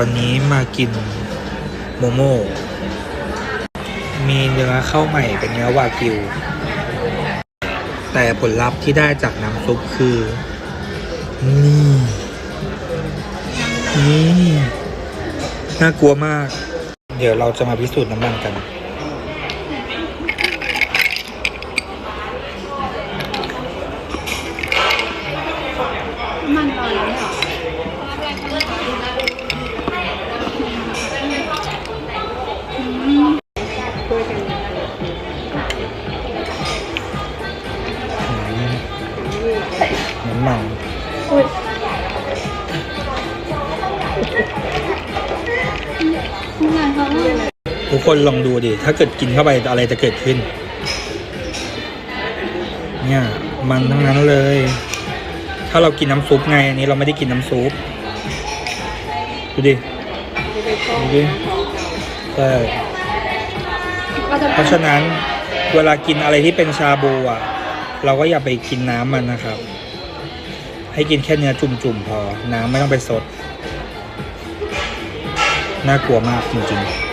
วันนี้มากินโมโม่มีเนื้อข้าวใหม่เป็นเนื้อวากิว แต่ผลลัพธ์ที่ได้จากน้ำซุปคือ นี่ นี่ น่ากลัวมาก เดี๋ยวเราจะมาพิสูจน์น้ำมันกัน มัน น้ำมันอุ้ยมันร้อนเขาเลยทุกคนลองดูดิ ถ้าเกิดกินเข้าไปอะไรจะเกิดขึ้น เนี่ย มันทั้งนั้นเลย ถ้าเรากินน้ำซุปไง อันนี้เราไม่ได้กินน้ำซุป ดูดิ ดูดิใช่ก็จะเพราะฉะนั้นเวลากินอะไรที่เป็นชาบูอะ เราก็อย่าไปกินน้ำมันนะครับ ให้กินแค่เนื้อจุ่มๆพอ น้ำไม่ต้องไปสด น่ากลัวมากจริงๆ